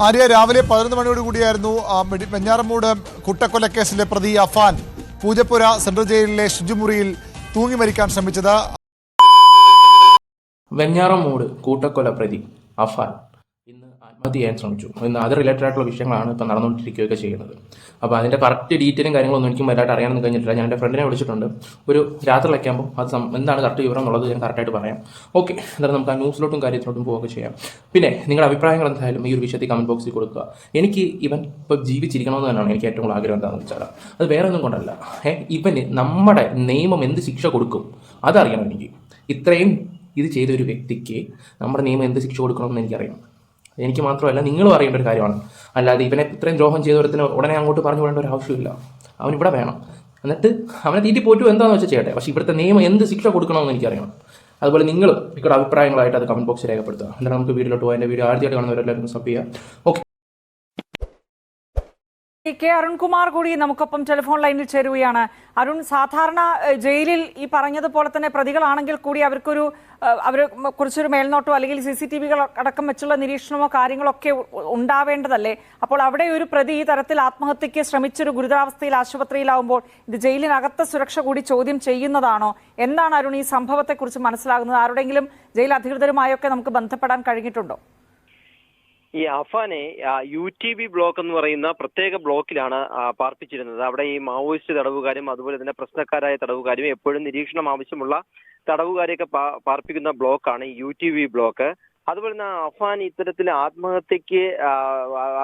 ആര്യ രാവിലെ പതിനൊന്ന് മണിയോട് കൂടിയായിരുന്നു പെഞ്ഞാറമ്മൂട് കുട്ടക്കൊലക്കേസിലെ പ്രതി അഫാൻ പൂജപ്പുര സെൻട്രൽ ജയിലിലെ ശുചിമുറിയിൽ തൂങ്ങി മരിക്കാൻ ശ്രമിച്ചത്. വെഞ്ഞാറമൂട് കൂട്ടക്കൊല പ്രതി അഫാൻ. ആത്മഹത്യ ചെയ്യാൻ ശ്രമിച്ചു. അത് റിലേറ്റഡ് ആയിട്ടുള്ള വിഷയങ്ങളാണ് ഇപ്പം നടന്നുകൊണ്ടിരിക്കുകയൊക്കെ ചെയ്യുന്നത്. അപ്പോൾ അതിന്റെ കറക്റ്റ് ഡീറ്റെയിലും കാര്യങ്ങളൊന്നും എനിക്ക് വലുതായിട്ട് അറിയാമെന്ന് കഴിഞ്ഞിട്ടില്ല. ഞാൻ എന്റെ ഫ്രണ്ടിനെ വിളിച്ചിട്ടുണ്ട്. ഒരു രാത്രിയിലൊക്കെ ആകുമ്പോൾ അത് എന്താണ് കറക്റ്റ് വിവരം എന്നുള്ളത് ഞാൻ കറക്റ്റായിട്ട് പറയാം. ഓക്കെ എന്തായാലും നമുക്ക് ആ ന്യൂസിലോട്ടും കാര്യത്തിലോട്ടും പോവുകയൊക്കെ ചെയ്യാം. പിന്നെ നിങ്ങളുടെ അഭിപ്രായങ്ങൾ എന്തായാലും ഈ ഒരു വിഷയത്തിൽ കമന്റ് ബോക്സിൽ കൊടുക്കുക. എനിക്ക് ഇവൻ ഇപ്പോൾ ജീവിച്ചിരിക്കണമെന്ന് തന്നെയാണ് എനിക്ക് ഏറ്റവും കൂടുതൽ ആഗ്രഹം എന്താണെന്ന് വെച്ചാൽ. അത് വേറെ ഒന്നും കൊണ്ടല്ല. ഇവന് നമ്മുടെ നിയമം എന്ത് ശിക്ഷ കൊടുക്കും? അതറിയണം എനിക്ക്. ഇത്രയും ഇത് ചെയ്ത ഒരു വ്യക്തിക്ക് നമ്മുടെ നിയമം എന്ത് ശിക്ഷ കൊടുക്കണമെന്ന് എനിക്കറിയാം. എനിക്ക് മാത്രമല്ല നിങ്ങളും അറിയേണ്ട ഒരു കാര്യമാണ്. അല്ലാതെ ഇവനെ ഇത്രയും ദ്രോഹം ചെയ്തവരത്തിന് ഉടനെ അങ്ങോട്ട് പറഞ്ഞു വിടേണ്ട ഒരു ആവശ്യമില്ല. അവൻ ഇവിടെ വേണം. എന്നിട്ട് അവനെ തീറ്റി പോറ്റു എന്താണെന്ന് വെച്ചാൽ ചെയ്യട്ടെ? പക്ഷേ ഇവിടുത്തെ നിയമം എന്ത് ശിക്ഷ കൊടുക്കണമെന്ന് എനിക്കറിയണം. അതുപോലെ നിങ്ങൾ നിങ്ങളുടെ അഭിപ്രായങ്ങളായിട്ട് അത് കമന്റ് ബോക്സിൽ രേഖപ്പെടുത്തുക. എന്നിട്ട് നമുക്ക് വീട്ടിലോട്ട് പോകാൻ വീഡിയോ ആദ്യമായിട്ട് കാണുന്നവരെല്ലാവരും സബ് ചെയ്യുക. ഓക്കെ കെ അരുൺകുമാർ കൂടി നമുക്കൊപ്പം ടെലിഫോൺ ലൈനിൽ ചേരുകയാണ്. അരുൺ സാധാരണ ജയിലിൽ ഈ പറഞ്ഞതുപോലെ തന്നെ പ്രതികളാണെങ്കിൽ കൂടി അവർക്കൊരു അവർ അവരെ കുറിച്ചൊരു മേൽനോട്ടോ അല്ലെങ്കിൽ സി സി ടി വികൾ അടക്കം വെച്ചുള്ള നിരീക്ഷണമോ കാര്യങ്ങളോ ഒക്കെ ഉണ്ടാവേണ്ടതല്ലേ? അപ്പോൾ അവിടെ ഒരു പ്രതി ഈ തരത്തിൽ ആത്മഹത്യക്ക് ശ്രമിച്ചൊരു ഗുരുതരാവസ്ഥയിൽ ആശുപത്രിയിലാവുമ്പോൾ ഇത് ജയിലിനകത്തെ സുരക്ഷ കൂടി ചോദ്യം ചെയ്യുന്നതാണോ? എന്താണ് അരുൺ ഈ സംഭവത്തെക്കുറിച്ച് മനസ്സിലാകുന്നത്? ആരുടെങ്കിലും ജയിൽ അധികൃതരുമായൊക്കെ നമുക്ക് ബന്ധപ്പെടാൻ കഴിഞ്ഞിട്ടുണ്ടോ? ഈ അഫാനെ യു ടി ബി ബ്ലോക്ക് എന്ന് പറയുന്ന പ്രത്യേക ബ്ലോക്കിലാണ് പാർപ്പിച്ചിരുന്നത്. അവിടെ ഈ മാവോയിസ്റ്റ് തടവുകാരും അതുപോലെ തന്നെ പ്രശ്നക്കാരായ തടവുകാരും എപ്പോഴും നിരീക്ഷണം ആവശ്യമുള്ള തടവുകാരെയൊക്കെ പാർപ്പിക്കുന്ന ബ്ലോക്കാണ് യു ടി ബി ബ്ലോക്ക്. അതുപോലെ തന്നെ അഫാൻ ഇത്തരത്തിൽ ആത്മഹത്യക്ക്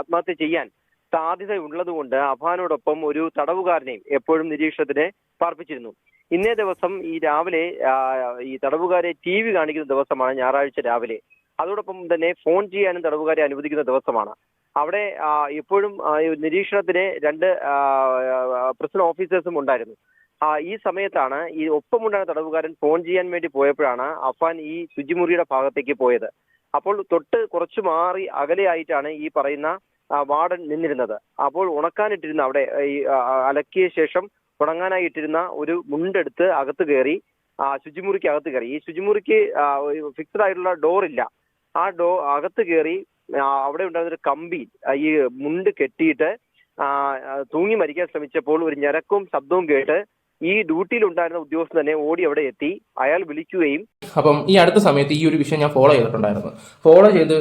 ആത്മഹത്യ ചെയ്യാൻ സാധ്യത ഉള്ളതുകൊണ്ട് അഫാനോടൊപ്പം ഒരു തടവുകാരനെയും എപ്പോഴും നിരീക്ഷണത്തിന് പാർപ്പിച്ചിരുന്നു. ഇന്നേ ദിവസം ഈ രാവിലെ ഈ തടവുകാരെ ടി വി കാണിക്കുന്ന ദിവസമാണ് ഞായറാഴ്ച രാവിലെ. അതോടൊപ്പം തന്നെ ഫോൺ ചെയ്യാനും തടവുകാരെ അനുവദിക്കുന്ന ദിവസമാണ്. അവിടെ ഇപ്പോഴും നിരീക്ഷണത്തിന് രണ്ട് പ്രിസൺ ഓഫീസേഴ്സും ഉണ്ടായിരുന്നു. ഈ സമയത്താണ് ഈ ഒപ്പമുണ്ടായിരുന്ന തടവുകാരൻ ഫോൺ ചെയ്യാൻ വേണ്ടി പോയപ്പോഴാണ് അഫാൻ ഈ ശുചിമുറിയുടെ ഭാഗത്തേക്ക് പോയത്. അപ്പോൾ തൊട്ട് കുറച്ചു മാറി അകലെയായിട്ടാണ് ഈ പറയുന്ന വാർഡൻ നിന്നിരുന്നത്. അപ്പോൾ ഉണക്കാനിട്ടിരുന്ന അവിടെ ഈ അലക്കിയ ശേഷം ഉണങ്ങാനായി ഇട്ടിരുന്ന ഒരു മുണ്ടെടുത്ത് അകത്ത് കയറി ശുചിമുറിക്ക് അകത്ത് കയറി. ഈ ശുചിമുറിക്ക് ഫിക്സഡ് ആയിട്ടുള്ള ഡോർ ഇല്ല. ആ ഡോ അകത്ത് കയറി അവിടെ ഉണ്ടായിരുന്ന ഒരു കമ്പി ഈ മുണ്ട് കെട്ടിയിട്ട് തൂങ്ങി മരിക്കാൻ ശ്രമിച്ചപ്പോൾ ഒരു ഞരക്കവും ശബ്ദവും കേട്ട് ഈ ഡ്യൂട്ടിയിൽ ഉണ്ടായിരുന്ന ഉദ്യോഗസ്ഥൻ തന്നെ ഓടി അവിടെ എത്തി. അയാൾ വിളിക്കുകയും അപ്പം ഈ അടുത്ത സമയത്ത് ഈ ഒരു വിഷയം ഞാൻ ഫോളോ ചെയ്തിട്ടുണ്ടായിരുന്നു. ഫോളോ ചെയ്ത്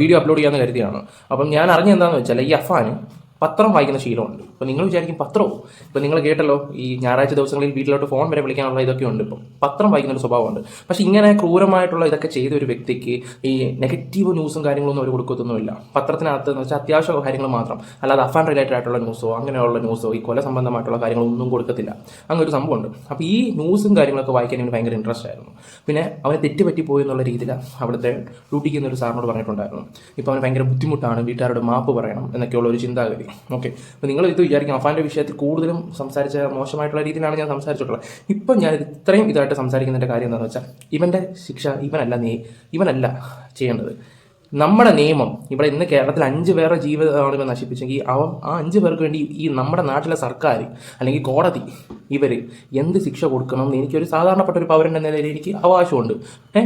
വീഡിയോ അപ്ലോഡ് ചെയ്യാന്ന് കരുതിയാണ്. അപ്പം ഞാൻ അറിഞ്ഞ എന്താണെന്ന് വെച്ചാൽ ഈ അഫാന് പത്രം വായിക്കുന്ന ശീലമുണ്ട്. അപ്പോൾ നിങ്ങൾ വിചാരിക്കും പത്രവും ഇപ്പോൾ നിങ്ങൾ കേട്ടല്ലോ ഈ ഞായറാഴ്ച ദിവസങ്ങളിൽ വീട്ടിലോട്ട് ഫോൺ വരെ വിളിക്കാനുള്ള ഇതൊക്കെ ഉണ്ട്. ഇപ്പം പത്രം വായിക്കുന്ന ഒരു സ്വഭാവമുണ്ട് പക്ഷേ ഇങ്ങനെ ക്രൂരമായിട്ടുള്ള ഇതൊക്കെ ചെയ്ത ഒരു വ്യക്തിക്ക് ഈ നെഗറ്റീവ് ന്യൂസും കാര്യങ്ങളൊന്നും അവർ കൊടുക്കത്തൊന്നുമില്ല. പത്രത്തിനകത്ത് എന്ന് വെച്ചാൽ അത്യാവശ്യ കാര്യങ്ങൾ മാത്രം. അല്ലാതെ അഫാൻ റിലേറ്റഡ് ആയിട്ടുള്ള ന്യൂസോ അങ്ങനെയുള്ള ന്യൂസോ ഈ കൊല സംബന്ധമായിട്ടുള്ള കാര്യങ്ങളൊന്നും കൊടുക്കത്തില്ല. അങ്ങനെ ഒരു സംഭവമുണ്ട്. അപ്പോൾ ഈ ന്യൂസും കാര്യങ്ങളൊക്കെ വായിക്കാൻ എനിക്ക് ഭയങ്കര ഇൻട്രസ്റ്റ് ആയിരുന്നു. പിന്നെ അവന് തെറ്റുപറ്റി പോയി എന്നുള്ള രീതിയിൽ അവിടുത്തെ ഡ്യൂട്ടിക്ക് എന്നൊരു സാറിനോട് പറഞ്ഞിട്ടുണ്ടായിരുന്നു. ഇപ്പോൾ അവന് ഭയങ്കര ബുദ്ധിമുട്ടാണ് വീട്ടുകാരോട് മാപ്പ് പറയണം എന്നൊക്കെയുള്ള ഒരു ചിന്താഗതി. ഓക്കെ അപ്പോൾ നിങ്ങൾ ഇത് വിചാരിക്കും അഫാന്റെ വിഷയത്തിൽ കൂടുതലും സംസാരിച്ച മോശമായിട്ടുള്ള രീതിയിലാണ് ഞാൻ സംസാരിച്ചിട്ടുള്ളത്. ഇപ്പം ഞാൻ ഇത്രയും ഇതായിട്ട് സംസാരിക്കുന്നതിന്റെ കാര്യം എന്താണെന്ന് വെച്ചാൽ ഇവന്റെ ശിക്ഷ ഇവനല്ല നീ ഇവനല്ല ചെയ്യേണ്ടത്. നമ്മുടെ നിയമം ഇവിടെ ഇന്ന് കേരളത്തിൽ അഞ്ച് പേരുടെ ജീവിതമാണ് ഇവ നശിപ്പിച്ചെങ്കിൽ അവൻ ആ അഞ്ച് പേർക്ക് വേണ്ടി ഈ നമ്മുടെ നാട്ടിലെ സർക്കാർ അല്ലെങ്കിൽ കോടതി ഇവർ എന്ത് ശിക്ഷ കൊടുക്കണം എന്ന് എനിക്കൊരു സാധാരണപ്പെട്ട ഒരു പൗരന്റെ നിലയിൽ എനിക്ക് അവകാശമുണ്ട്.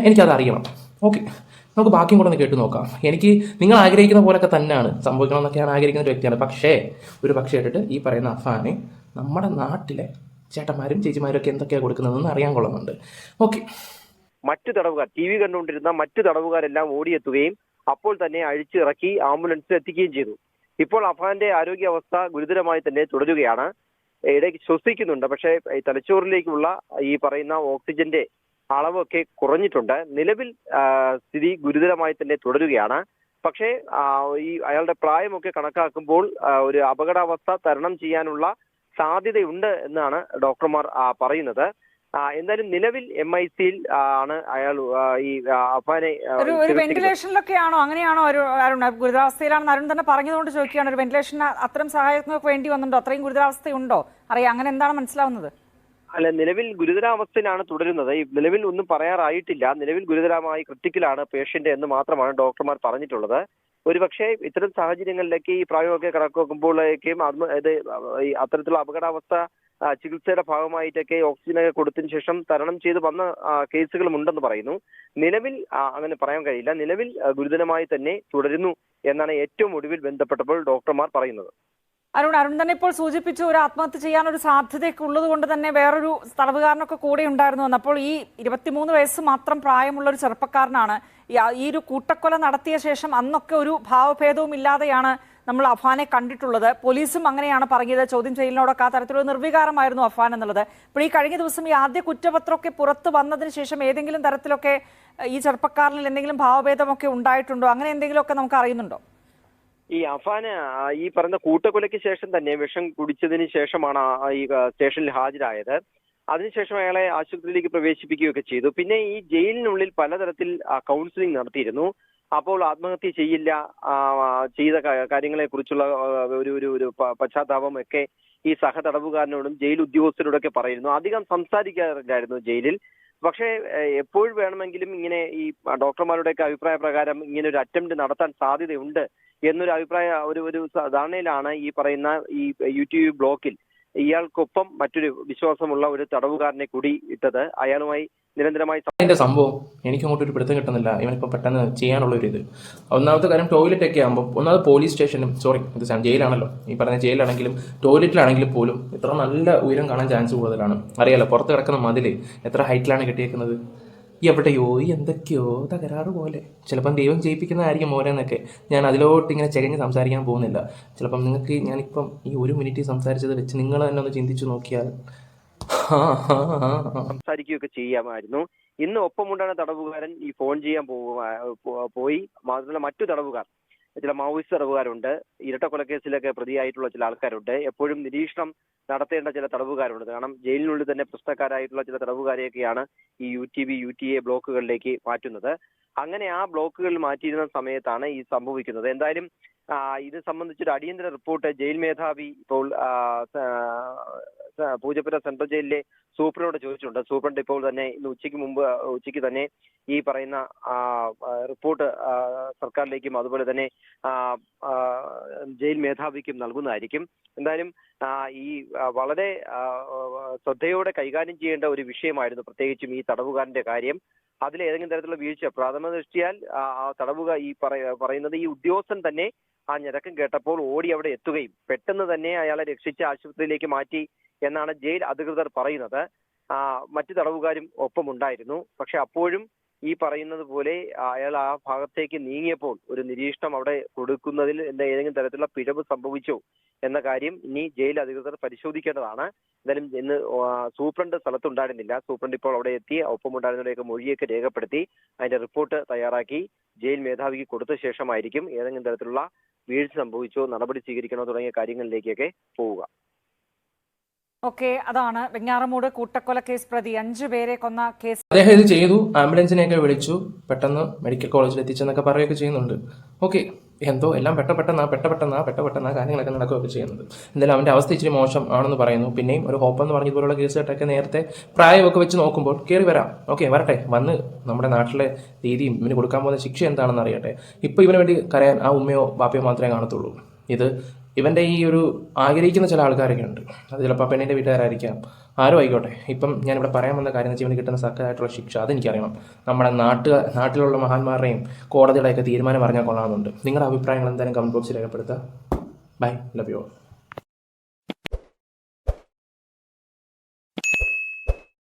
എനിക്കത് അറിയണം ഓക്കെ. നമുക്ക് ബാക്കിയും കൂടെ ഒന്ന് കേട്ട് നോക്കാം. എനിക്ക് നിങ്ങൾ ആഗ്രഹിക്കുന്ന പോലൊക്കെ തന്നെയാണ്. സംഭവിക്കണം എന്നൊക്കെയാണ് ആഗ്രഹിക്കുന്ന ഒരു വ്യക്തിയാണ്. പക്ഷേ ഒരു പക്ഷേ ഇട്ടിട്ട് ഈ പറയുന്ന അഫാനെ നമ്മുടെ നാട്ടിലെ ചേട്ടന്മാരും ചേച്ചിമാരും ഒക്കെ എന്തൊക്കെയാണ് കൊടുക്കുന്നതെന്ന് അറിയാൻ കൊള്ളുന്നുണ്ട്. ഓക്കെ. മറ്റു തടവുകാർ ടി വി കണ്ടുകൊണ്ടിരുന്ന മറ്റു തടവുകാരെല്ലാം ഓടിയെത്തുകയും അപ്പോൾ തന്നെ അഴിച്ചിറക്കി ആംബുലൻസിൽ എത്തിക്കുകയും ചെയ്തു. ഇപ്പോൾ അഫാന്റെ ആരോഗ്യാവസ്ഥ ഗുരുതരമായി തന്നെ തുടരുകയാണ്. ഇടയ്ക്ക് ശ്വസിക്കുന്നുണ്ട്. പക്ഷേ തലച്ചോറിലേക്കുള്ള ഈ പറയുന്ന ഓക്സിജന്റെ അളവൊക്കെ കുറഞ്ഞിട്ടുണ്ട്. നിലവിൽ സ്ഥിതി ഗുരുതരമായി തന്നെ തുടരുകയാണ്. പക്ഷേ ഈ അയാളുടെ പ്രായമൊക്കെ കണക്കാക്കുമ്പോൾ ഒരു അപകടാവസ്ഥ തരണം ചെയ്യാനുള്ള സാധ്യതയുണ്ട് എന്നാണ് ഡോക്ടർമാർ പറയുന്നത്. എന്തായാലും നിലവിൽ എം ഐ സിയിൽ ആണ് അയാൾ ഈ അഫാനെ ഒരു വെന്റിലേഷനിലൊക്കെയാണോ? അങ്ങനെയാണോ ഒരു അരുൺ ഗുരുതരാവസ്ഥയിലാണെന്ന് അരുൺ തന്നെ പറഞ്ഞതുകൊണ്ട് ചോദിക്കുകയാണ്. ഒരു വെന്റിലേഷൻ അത്തരം സഹായത്തിനൊക്കെ വേണ്ടി വന്നിട്ടുണ്ടോ? അത്രയും ഗുരുതരാവസ്ഥയുണ്ടോ അറിയാം. അങ്ങനെ എന്താണ് മനസ്സിലാവുന്നത്? അല്ല നിലവിൽ ഗുരുതരാവസ്ഥയിലാണ് തുടരുന്നത്. നിലവിൽ ഒന്നും പറയാറായിട്ടില്ല. നിലവിൽ ഗുരുതരമായി ക്രിട്ടിക്കലാണ് പേഷ്യന്റ് എന്ന് മാത്രമാണ് ഡോക്ടർമാർ പറഞ്ഞിട്ടുള്ളത്. ഒരുപക്ഷെ ഇത്തരം സാഹചര്യങ്ങളിലേക്ക് ഈ പ്രായമൊക്കെ കണക്ക് വെക്കുമ്പോഴേക്കും അത് ഈ അത്തരത്തിലുള്ള അപകടാവസ്ഥ ചികിത്സയുടെ ഭാഗമായിട്ടൊക്കെ ഓക്സിജനൊക്കെ കൊടുത്തതിന് ശേഷം തരണം ചെയ്ത് വന്ന കേസുകളും ഉണ്ടെന്ന് പറയുന്നു. നിലവിൽ അങ്ങനെ പറയാൻ കഴിയില്ല. നിലവിൽ ഗുരുതരമായി തന്നെ തുടരുന്നു എന്നാണ് ഏറ്റവും ഒടുവിൽ ബന്ധപ്പെട്ടപ്പോൾ ഡോക്ടർമാർ പറയുന്നത്. അരുൺ അരുൺ തന്നെ ഇപ്പോൾ സൂചിപ്പിച്ചു ഒരു ആത്മഹത്യ ചെയ്യാൻ ഒരു സാധ്യതയൊക്കെ ഉള്ളത് കൊണ്ട് തന്നെ വേറൊരു തടവുകാരനൊക്കെ കൂടെ ഉണ്ടായിരുന്നു എന്ന്. അപ്പോൾ ഈ ഇരുപത്തിമൂന്ന് വയസ്സ് മാത്രം പ്രായമുള്ള ഒരു ചെറുപ്പക്കാരനാണ് ഈ ഒരു കൂട്ടക്കൊല നടത്തിയ ശേഷം അന്നൊക്കെ ഒരു ഭാവഭേദവും ഇല്ലാതെയാണ് നമ്മൾ അഫാനെ കണ്ടിട്ടുള്ളത്. പോലീസും അങ്ങനെയാണ് പറഞ്ഞത്. ചോദ്യം ചെയ്യലിനോടൊക്കെ ആ തരത്തിലുള്ള നിർവികാരമായിരുന്നു അഫാൻ എന്നുള്ളത്. അപ്പോൾ ഈ കഴിഞ്ഞ ദിവസം ഈ ആദ്യ കുറ്റപത്രമൊക്കെ പുറത്ത് വന്നതിന് ശേഷം ഏതെങ്കിലും തരത്തിലൊക്കെ ഈ ചെറുപ്പക്കാരനിൽ എന്തെങ്കിലും ഭാവഭേദമൊക്കെ ഉണ്ടായിട്ടുണ്ടോ? അങ്ങനെ എന്തെങ്കിലുമൊക്കെ നമുക്ക് അറിയുന്നുണ്ടോ? ഈ അഫാന് ഈ പറഞ്ഞ കൂട്ടക്കൊലയ്ക്ക് ശേഷം തന്നെ വിഷം കുടിച്ചതിന് ശേഷമാണ് ഈ സ്റ്റേഷനിൽ ഹാജരായത്. അതിനുശേഷം അയാളെ ആശുപത്രിയിലേക്ക് പ്രവേശിപ്പിക്കുകയൊക്കെ ചെയ്തു. പിന്നെ ഈ ജയിലിനുള്ളിൽ പലതരത്തിൽ കൗൺസിലിംഗ് നടത്തിയിരുന്നു. അപ്പോൾ ആത്മഹത്യ ചെയ്യില്ല. ചെയ്ത കാര്യങ്ങളെ കുറിച്ചുള്ള ഒരു ഒരു ഒരു പശ്ചാത്താപം ഒക്കെ ഈ സഹതടവുകാരനോടും ജയിൽ ഉദ്യോഗസ്ഥരോടൊക്കെ പറയുന്നു. അധികം സംസാരിക്കാറില്ലായിരുന്നു ജയിലിൽ. പക്ഷേ എപ്പോഴും വേണമെങ്കിലും ഇങ്ങനെ ഈ ഡോക്ടർമാരുടെയൊക്കെ അഭിപ്രായ പ്രകാരം ഇങ്ങനെ ഒരു അറ്റംപ്റ്റ് നടത്താൻ സാധ്യതയുണ്ട് എന്നൊരു അഭിപ്രായ ഒരു ഒരു ധാരണയിലാണ് ഈ പറയുന്ന ഈ യൂട്യൂബ് ബ്ലോക്കിൽ ഇയാൾക്കൊപ്പം മറ്റൊരു വിശ്വാസമുള്ള ഒരു തടവുകാരനെ കൂടി ഇട്ടത്. അയാളുമായി നിരന്തരമായി അതിന്റെ സംഭവം എനിക്ക് അങ്ങോട്ട് ഒരു പിടുത്തം കിട്ടുന്നില്ല. ഇവനിപ്പോൾ പെട്ടെന്ന് ചെയ്യാനുള്ള ഒരു ഇത്. ഒന്നാമത്തെ കാര്യം ടോയ്ലറ്റ് ഒക്കെ ആകുമ്പോൾ ഒന്നാമത് പോലീസ് സ്റ്റേഷനും സോറി ഇത് ജയിലാണല്ലോ. ഈ പറഞ്ഞ ജയിലാണെങ്കിലും ടോയ്ലറ്റിലാണെങ്കിലും പോലും ഇത്ര നല്ല ഉയരം കാണാൻ ചാൻസ് കൂടുതലാണ്. അറിയാലോ പുറത്ത് കിടക്കുന്ന മതിൽ എത്ര ഹൈറ്റിലാണ് കെട്ടിയേക്കുന്നത്? എവിടെയോ എന്തൊക്കെയോ തകരാറ് പോലെ. ചിലപ്പം ദൈവം ജയിപ്പിക്കുന്നതായിരിക്കും മോരെന്നൊക്കെ ഞാൻ അതിലോട്ട് ഇങ്ങനെ ചെകഞ്ഞ് സംസാരിക്കാൻ പോകുന്നില്ല. ചിലപ്പം നിങ്ങൾക്ക് ഞാനിപ്പം ഈ ഒരു മിനിറ്റ് സംസാരിച്ചത് വെച്ച് നിങ്ങൾ തന്നെ ഒന്ന് ചിന്തിച്ചു നോക്കിയാൽ. സംസാരിക്കുകയൊക്കെ ചെയ്യാമായിരുന്നു. ഇന്ന് ഒപ്പമുണ്ടാണ് തടവുകാരൻ ഈ ഫോൺ ചെയ്യാൻ പോയി. മാത്രമല്ല മറ്റു തടവുകാർ. ചില മാവോയിസ്റ്റ് തടവുകാരുണ്ട്. ഇരട്ട കൊലക്കേസിലൊക്കെ പ്രതിയായിട്ടുള്ള ചില ആൾക്കാരുണ്ട്. എപ്പോഴും നിരീക്ഷണം നടത്തേണ്ട ചില തടവുകാരുണ്ട്. കാരണം ജയിലിനുള്ളിൽ തന്നെ പ്രശ്നക്കാരായിട്ടുള്ള ചില തടവുകാരെയൊക്കെയാണ് ഈ U T B U T A ബ്ലോക്കുകളിലേക്ക് മാറ്റുന്നത്. അങ്ങനെ ആ ബ്ലോക്കുകളിൽ മാറ്റിയിരുന്ന സമയത്താണ് ഈ സംഭവിക്കുന്നത്. എന്തായാലും ഇത് സംബന്ധിച്ചൊരു അടിയന്തര റിപ്പോർട്ട് ജയിൽ മേധാവി ഇപ്പോൾ പൂജപ്പുര സെൻട്രൽ ജയിലിലെ സൂപ്രണ്ടോട് ചോദിച്ചിട്ടുണ്ട്. സൂപ്രണ്ട് ഇപ്പോൾ തന്നെ ഇന്ന് ഉച്ചയ്ക്ക് മുമ്പ് ഉച്ചയ്ക്ക് തന്നെ ഈ പറയുന്ന റിപ്പോർട്ട് സർക്കാരിലേക്കും അതുപോലെ തന്നെ ജയിൽ മേധാവിക്കും നൽകുന്നതായിരിക്കും. എന്തായാലും ഈ വളരെ ശ്രദ്ധയോടെ കൈകാര്യം ചെയ്യേണ്ട ഒരു വിഷയമായിരുന്നു പ്രത്യേകിച്ചും ഈ തടവുകാരന്റെ കാര്യം. അതിൽ ഏതെങ്കിലും തരത്തിലുള്ള വീഴ്ച പ്രാഥമിക ദൃഷ്ടിയാൽ ആ തടവുക ഈ പറയുന്നത് ഈ ഉദ്യോഗസ്ഥൻ തന്നെ ആ ഞരക്കം കേട്ടപ്പോൾ ഓടി അവിടെ എത്തുകയും പെട്ടെന്ന് തന്നെ അയാളെ രക്ഷിച്ച് ആശുപത്രിയിലേക്ക് മാറ്റി എന്നാണ് ജയിൽ അധികൃതർ പറയുന്നത്. മറ്റു തടവുകാരും ഒപ്പമുണ്ടായിരുന്നു. പക്ഷെ അപ്പോഴും ഈ പറയുന്നത് പോലെ അയാൾ ആ ഭാഗത്തേക്ക് നീങ്ങിയപ്പോൾ ഒരു നിരീക്ഷണം അവിടെ കൊടുക്കുന്നതിൽ എന്താ ഏതെങ്കിലും തരത്തിലുള്ള പിഴവ് സംഭവിച്ചോ എന്ന കാര്യം ഇനി ജയിൽ അധികൃതർ പരിശോധിക്കേണ്ടതാണ്. എന്തായാലും ഇന്ന് സൂപ്രണ്ട് സ്ഥലത്തുണ്ടായിരുന്നില്ല. സൂപ്രണ്ട് ഇപ്പോൾ അവിടെ എത്തി ഒപ്പമുണ്ടായിരുന്നവരെയൊക്കെ മൊഴിയൊക്കെ രേഖപ്പെടുത്തി അതിന്റെ റിപ്പോർട്ട് തയ്യാറാക്കി ജയിൽ മേധാവിക്ക് കൊടുത്ത ശേഷമായിരിക്കും ഏതെങ്കിലും തരത്തിലുള്ള വീഴ്ച സംഭവിച്ചോ നടപടി സ്വീകരിക്കണോ തുടങ്ങിയ കാര്യങ്ങളിലേക്കൊക്കെ പോവുക. ഓക്കെ അതാണ് വെഞ്ഞാറമൂട് കൂട്ടക്കൊല കേസ് പ്രതി. അഞ്ചു പേരെ കൊന്ന കേസ് അദ്ദേഹം ഇത് ചെയ്തു ആംബുലൻസിനെയൊക്കെ വിളിച്ചു പെട്ടെന്ന് മെഡിക്കൽ കോളേജിൽ എത്തിച്ചെന്നൊക്കെ പറയുകയൊക്കെ ചെയ്യുന്നുണ്ട്. ഓക്കെ. എന്തോ എല്ലാം പെട്ട പെട്ടെന്നാ പെട്ട പെട്ടെന്നാ പെട്ട പെട്ടെന്നാ കാര്യങ്ങളൊക്കെ നടക്കുകയൊക്കെ ചെയ്യുന്നത്. എന്തായാലും അവന്റെ അവസ്ഥ ഇച്ചിരി മോശം ആണെന്ന് പറയുന്നു. പിന്നെയും ഒരു ഹോപ്പ് എന്ന് പറഞ്ഞതുപോലുള്ള കേസുകെട്ടൊക്കെ നേരത്തെ പ്രായമൊക്കെ വെച്ച് നോക്കുമ്പോൾ കയറി വരാം. ഓക്കെ വരട്ടെ. വന്ന് നമ്മുടെ നാട്ടിലെ രീതിയും ഇവന് കൊടുക്കാൻ പോകുന്ന ശിക്ഷ എന്താണെന്ന് അറിയട്ടെ. ഇപ്പോൾ ഇവന് വേണ്ടി കരയാൻ ആ ഉമ്മയോ ബാപ്പയോ മാത്രമേ കാണത്തുള്ളൂ. ഇത് ഇവന്റെ ഈ ഒരു ആഗ്രഹിക്കുന്ന ചില ആൾക്കാരൊക്കെ ഉണ്ട്. അത് ചിലപ്പോൾ പെണ്ണിന്റെ വീട്ടുകാരായിരിക്കാം. ആരും ആയിക്കോട്ടെ ഇപ്പം ഞാനിവിടെ പറയാൻ വന്ന കാര്യം എന്ന് വെച്ചാൽ കിട്ടുന്ന സർക്കാരായിട്ടുള്ള ശിക്ഷ അതെനിക്കറിയണം. നമ്മുടെ നാട്ടുകാർ നാട്ടിലുള്ള മഹാന്മാരുടെയും കോടതിയുടെയൊക്കെ തീരുമാനം അറിഞ്ഞാൽ കൊള്ളാമെന്നുണ്ട്. നിങ്ങളുടെ അഭിപ്രായങ്ങൾ എന്തായാലും കമന്റ് ബോക്സിൽ രേഖപ്പെടുത്തുക. Bye love you